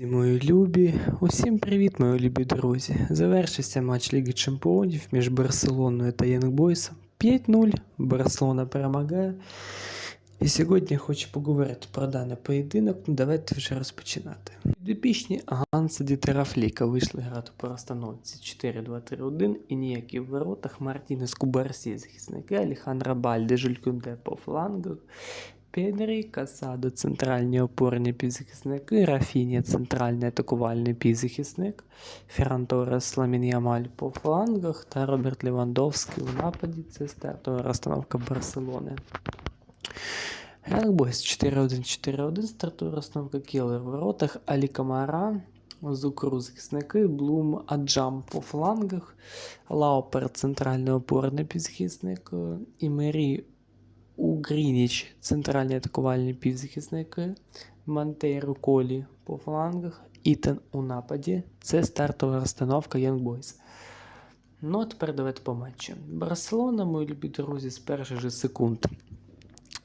Мої любі, усім привіт, мої любі друзі. Завершився матч Ліги Чемпіонів між Барселоною та Янгбойсом. 5-0. Барселона перемагає. І сьогодні я хочу поговорити про даний поєдинок. Ну, давайте вже розпочинати. Підопічні Ганса Дітера Фліка вийшли грати по розстановці 4-2-3-1 і ніякі в воротах Мартінес Кубарсі, захисники Алехандра Бальде, Жулькунде по флангах, Педрі, Касадо, центральні опорні півзахисники, Рафіні, центральний атакувальний півзахисник, Ферран Торрес, по флангах та Роберт Левандовський у нападі. Це стартова розстановка Барселони. Янг 4-1-4-1, стартова розстановка Келлер в воротах, Алі Камара, Зукру захисники, Блум Аджам по флангах, Лаупер центральний опорний півзахисник, е, і Мері Угрініч центральні атакувальні півзахисники, Монтейру Колі по флангах, Ітан у нападі. Це стартова розстановка Young Boys. Ну, а тепер давайте по матчу. Барселона, мої любі друзі, з перших же секунд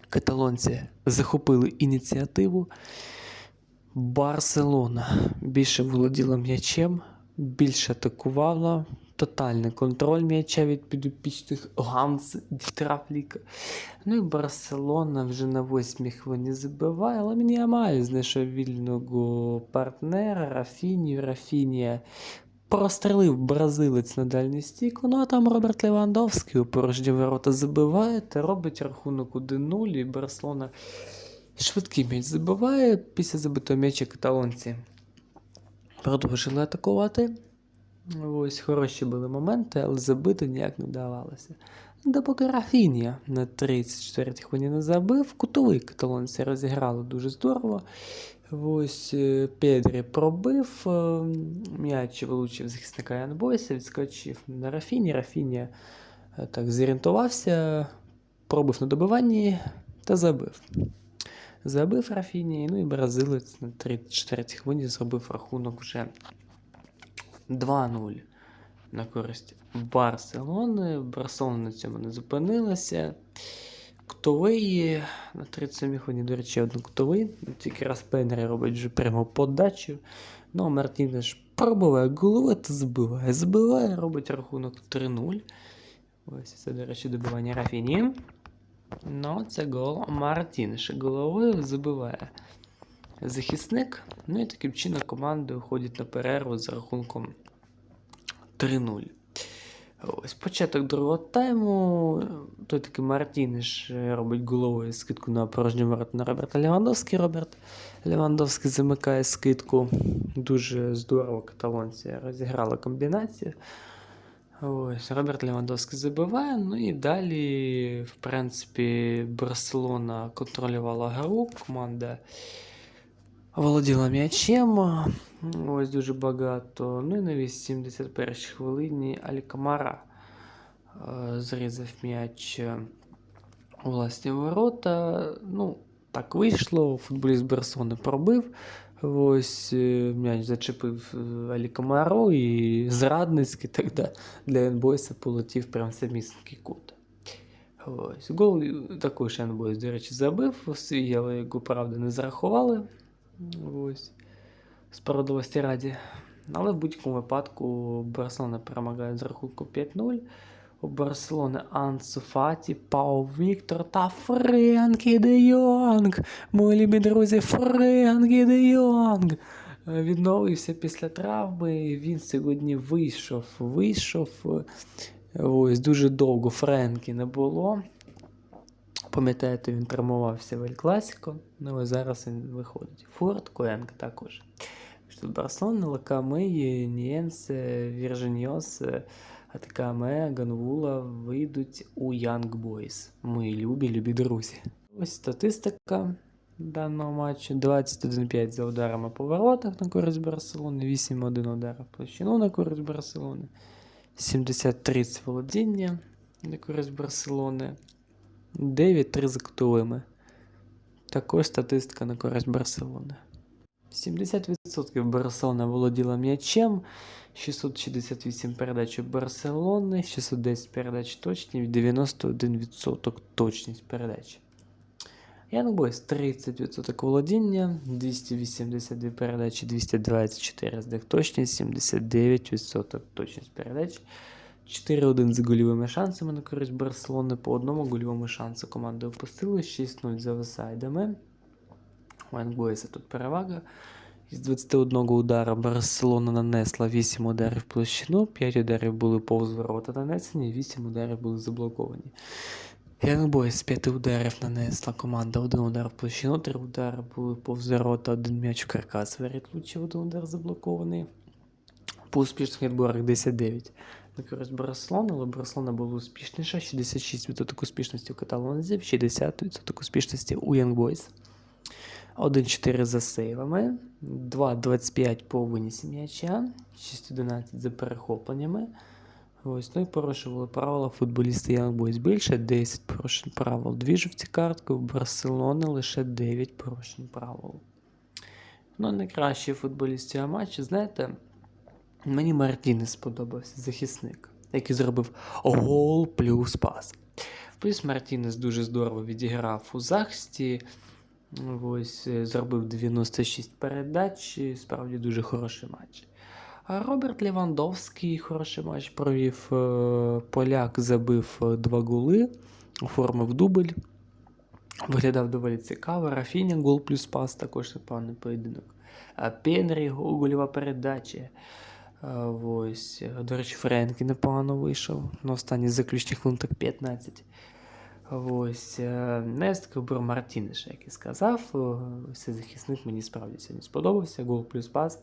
каталонці захопили ініціативу. Барселона більше володіла м'ячем, більше атакувала. Тотальний контроль м'яча від підопічних Ганс Дітрафліка. Ну і Барселона вже на восьмій хвилині забиває, але мені Ямаль знайшов вільного партнера Рафіні. Рафінія прострелив бразилець на дальній стійку. Ну а там Роберт Левандовський у порожні ворота забиває та робить рахунок 1-0. І Барселона швидкий м'яч забиває. Після забитого м'яча каталонці продовжили атакувати. Ось хороші були моменти, але забити ніяк не вдавалося. Допоки Рафінія на 34-й хвилині не забив, кутовий каталонці розіграли дуже здорово. Ось е, Педрі пробив, е, м'яч вилучив захисника Янбойса, відскочив на Рафіні. Рафінія е, так зорієнтувався, пробив на добиванні та забив. Забив Рафіні, ну і бразилець на 34-й хвилині зробив рахунок вже 2-0 на користь Барселони. Барселона на цьому не зупинилася. Ктовий на 37 хвилині, до речі, один ктовий. Тільки раз Пенері робить вже прямо подачу. Ну, а Мартінеш пробиває голови та збиває. Збиває, робить рахунок 3-0. Ось це, до речі, добивання Рафіні. Ну, це гол Мартінеш. Головою забиває захисник. Ну і таким чином команди уходять на перерву з рахунком 3-0. Ось початок другого тайму. Той такий Мартінеш робить головою скидку на порожню ворот на Роберта Левандовський. Роберт Левандовський замикає скидку. Дуже здорово каталонці розіграли комбінацію. Ось, Роберт Левандовський забиває. Ну і далі, в принципі, Барселона контролювала гру. Команда володіла м'ячем. Ось дуже багато. Ну і на 81 хвилині Алькамара е, зрізав м'яч у власні ворота. Ну, так вийшло. Футболіст Барселони пробив. Ось е, м'яч зачепив е, Алікамару і зрадницький тоді для Енбойса полетів прямо в самісінький кут. Ось. Гол також Енбойс, до речі, забив свій, але його, правда, не зарахували. Ось. Справедливості раді. Але в будь-якому випадку Барселона перемагає з рахунку 5-0. У Барселони Ансу Фаті, Пау Віктор та Френкі де Йонг. Мої любі друзі, Френкі де Йонг. Е, Відновився після травми. Він сьогодні вийшов. Вийшов. е, Ось дуже довго Френкі не було. Пам'ятаєте, він травмувався в Ель Класіко. Ну ось зараз він виходить. Форд, Коенк також. Тут Барселона, Лакамеї, Нієнсе, Віржиньос, Атакаме, Ганвула вийдуть у Young Boys. Мої любі, любі друзі. Ось статистика даного матчу. 21-5 за ударами по воротах на користь Барселони, 8-1 ударів площину на користь Барселони, 70-30 володіння на користь Барселони, 9-3 за кутовими. Також статистика на користь Барселони. 70% Барселона володіла м'ячем, 668 передач у Барселони, 610 передач точні, 91% точність передач. Boys 30% володіння, 282 передачі, 224 з них точність, 79% точність передач. 4-1 з гольовими шансами на користь Барселони. По одному гольовому шансу команди опустили, 6-0 за офсайдами. У Boys тут перевага. Із 21 удара Барселона нанесла 8 ударів в площину, 5 ударів були повз ворота нанесені, 8 ударів були заблоковані. Boys з 5 ударів нанесла команда, 1 удар в площину, 3 удари були повз ворота, 1 м'яч в каркас воріт влучив, 1 удар заблокований. По успішних відборах 10-9 на користь Барселони, але Барселона була успішніша, 66% успішності у каталонців, 60% успішності у Young Boys. 1-4 за сейвами, 2-25 по винісі м'яча, 6-11 за перехопленнями. Ось, ну і порушували правила футболісти Young Boys більше, 10 порушень правил, 2 жовті картки, у Барселони лише 9 порушень правил. Ну, найкращий футболіст цього матчу, знаєте, мені Мартінес сподобався, захисник, який зробив гол плюс пас. Плюс Мартінес дуже здорово відіграв у захисті. Ось е, зробив 96 передач, справді дуже хороший матч. А Роберт Левандовський хороший матч провів. е, Поляк забив е, два голи, оформив дубль. Виглядав доволі цікаво. Рафіня гол плюс пас, також непоганий поєдинок. Пенрі гол, гольова передача. Ось. е, До речі, Френкі непогано вийшов. На останніх заключних хвилинах 15. Ось е, Нест вибор Мартінеша, як і сказав. Е, Ось цей захисник мені справді сьогодні сподобався. Гол плюс пас.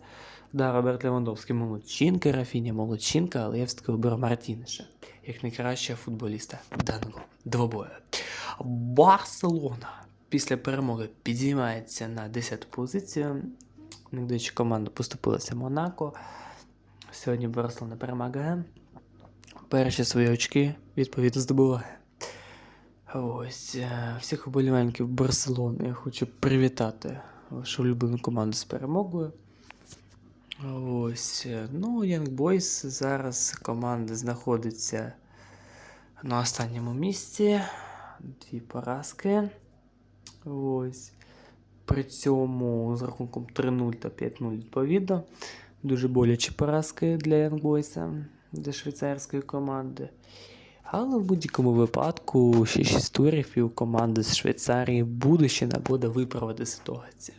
Да, Роберт Левандовський молодчинка, Рафіня молодчинка, але я все-таки виберу Мартінеша як найкращого футболіста даного двобою. Барселона після перемоги підіймається на 10 позицію. Найдачі команда поступилася Монако. Сьогодні Барселона перемагає. Перші свої очки відповідно здобуває. Ось е, всіх вболівальників Барселони я хочу привітати вашу улюблену команду з перемогою. Ось, е, ну, Young Boys зараз команда знаходиться на останньому місці. Дві поразки. Ось. При цьому з рахунком 3-0 та 5-0 відповідно. Дуже болячі поразки для Boys, для швейцарської команди. Але в будь-якому випадку ще 6 турів і у команди з Швейцарії буде ще нагода виправити ситуацію.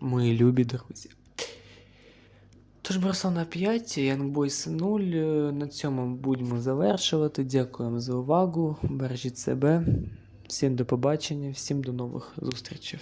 Мої любі друзі. Тож Барселона 5, Young Boys 0. Е, На цьому будемо завершувати. Дякуємо за увагу. Бережіть себе. Всім до побачення, всім до нових зустрічей.